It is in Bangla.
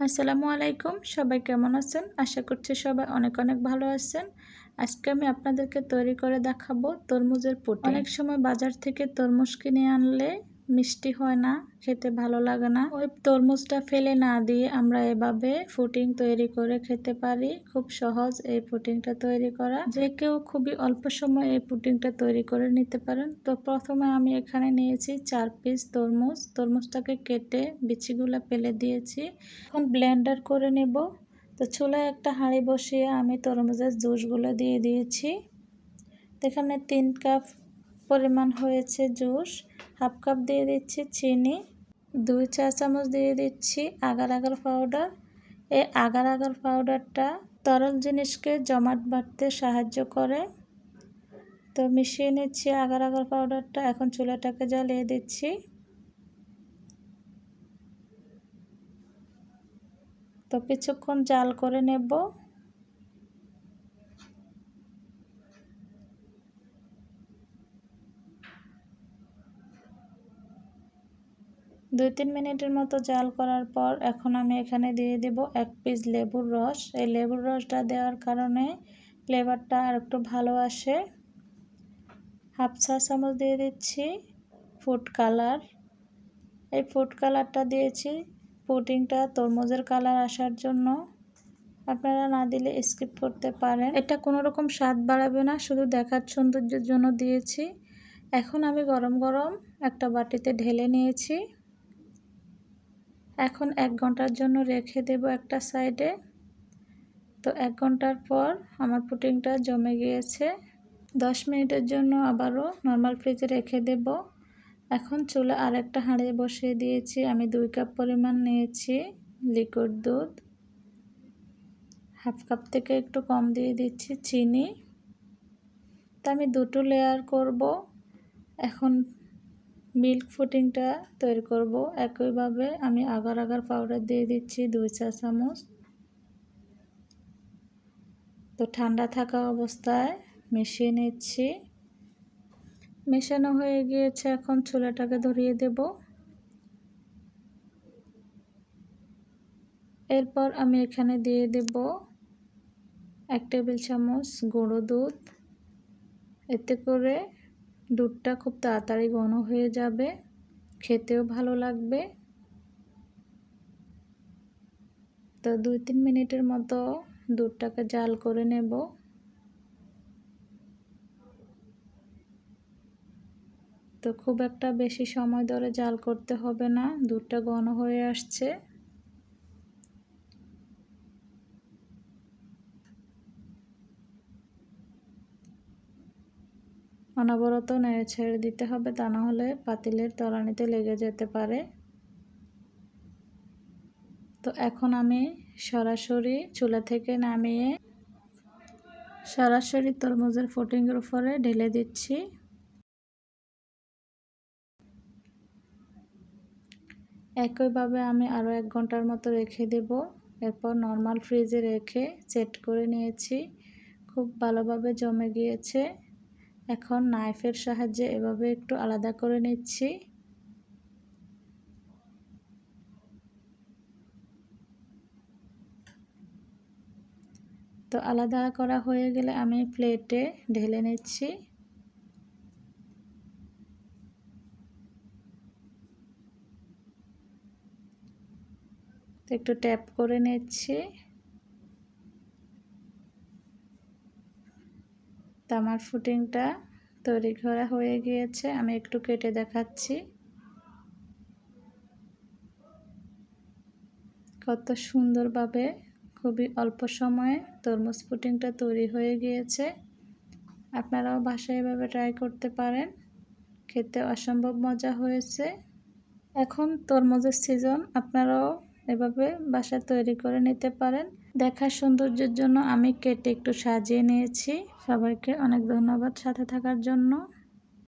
আসসালামু আলাইকুম, সবাই কেমন আছেন? আশা করছি সবাই অনেক অনেক ভালো আছেন। আজকে আমি আপনাদেরকে তৈরি করে দেখাবো তরমুজের পুটি। অনেক সময় বাজার থেকে তরমুজ কিনে আনলে মিষ্টি হয় না, খেতে ভালো লাগে না। ওই তরমুজটা ফেলে না দিয়ে আমরা এভাবে ফুটিং তৈরি করে খেতে পারি। খুব সহজ এই পুটিংটা তৈরি করা। যে কেউ খুবই অল্প সময় এই পুটিংটা তৈরি করে নিতে পারেন। তো প্রথমে আমি এখানে নিয়েছি চার পিস তরমুজ। তরমুজটাকে কেটে বিচিগুলো ফেলে দিয়েছি। এখন ব্লেন্ডার করে নেব। তো চুলায় একটা হাঁড়ি বসিয়ে আমি তরমুজের জুসগুলো দিয়ে দিয়েছি। এখানে তিন কাপ পরিমাণ হয়েছে জুস। হাফ কাপ দিয়ে দিচ্ছি চিনি। দুই চা চামচ দিয়ে দিচ্ছি আগার আগার পাউডার। এই আগার আগার পাউডারটা তরল জিনিসকে জমাট বাড়তে সাহায্য করে। তো মিশিয়ে নিচ্ছি আগার আগার পাউডারটা। এখন চুলাটাকে জ্বালিয়ে দিচ্ছি। তো কিছুক্ষণ জাল করে নেব। দুই তিন মিনিটের মতো জাল করার পর এখন আমি এখানে দিয়ে দেব এক পিস লেবুর রস। এই লেবুর রসটা দেওয়ার কারণে ফ্লেভারটা আর একটু ভালো আসে। হাফ চা চামচ দিয়ে দিচ্ছি ফুড কালার। এই ফুড কালারটা দিয়েছি। পুডিংটা তরমুজের কালার আসার জন্য। আপনারা না দিলে স্কিপ করতে পারেন। এটা কোনো রকম স্বাদ বাড়াবে না, শুধু দেখার সৌন্দর্যের জন্য দিয়েছি। এখন আমি গরম গরম একটা বাটিতে ঢেলে নিয়েছি। এখন এক ঘণ্টার জন্য রেখে দেব একটা সাইডে। তো এক ঘণ্টার পর আমার পুটিংটা জমে গিয়েছে। দশ মিনিটের জন্য আবারও নর্মাল ফ্রিজে রেখে দেব। এখন চুলে আর একটা হাঁড়ি বসিয়ে দিয়েছি। আমি দুই কাপ পরিমাণ নিয়েছি লিকুইড দুধ। হাফ কাপ থেকে একটু কম দিয়ে দিচ্ছি চিনি। তা আমি দুটো লেয়ার করব। এখন মিল্ক ফুটিংটা তৈরি করব। একইভাবে আমি আগার আগার পাউডার দিয়ে দিচ্ছি দুই চা চামচ। তো ঠান্ডা থাকা অবস্থায় মিশিয়ে নিচ্ছি। মেশানো হয়ে গিয়েছে, এখন চুলাটাকে ধরিয়ে দেব। এরপর আমি এখানে দিয়ে দেব এক টেবিল চামচ গুঁড়ো দুধ। এতে করে দুধটা খুব তাড়াতাড়ি ঘন হয়ে যাবে, খেতেও ভালো লাগবে। তো দুই তিন মিনিটের মতো দুধটাকে জাল করে নেব। তো খুব একটা বেশি সময় ধরে জাল করতে হবে না, দুধটা ঘন হয়ে আসছে। অনবরত নেড়ে ছেড়ে দিতে হবে, তা না হলে পাতিলের তলানিতে লেগে যেতে পারে। তো এখন আমি সরাসরি চুলা থেকে নামিয়ে সরাসরি তরমুজের ফুটিংয়ের উপরে ঢেলে দিচ্ছি। একইভাবে আমি আরও এক ঘণ্টার মতো রেখে দেব। এরপর নর্মাল ফ্রিজে রেখে সেট করে নিয়েছি। খুব ভালোভাবে জমে গিয়েছে। এখন নাইফের সাহায্যে এভাবে একটু আলাদা করে নিচ্ছি। তো আলাদা করা হয়ে গেলে আমি প্লেটে ঢেলে নিচ্ছি। একটু ট্যাপ করে নিচ্ছি। তো আমার ফুটিংটা তৈরি করা হয়ে গিয়েছে। আমি একটু কেটে দেখাচ্ছি। কত সুন্দরভাবে, খুবই অল্প সময়ে তরমুজ পুটিংটা তৈরি হয়ে গিয়েছে। আপনারাও বাসায় এভাবে ট্রাই করতে পারেন। খেতে অসম্ভব মজা হয়েছে। এখন তরমুজের সিজন, আপনারাও এভাবে বাসা তৈরি করে নিতে পারেন। দেখার সৌন্দর্যের জন্য আমি কেটে একটু সাজিয়ে নিয়েছি। সবাইকে অনেক ধন্যবাদ সাথে থাকার জন্য।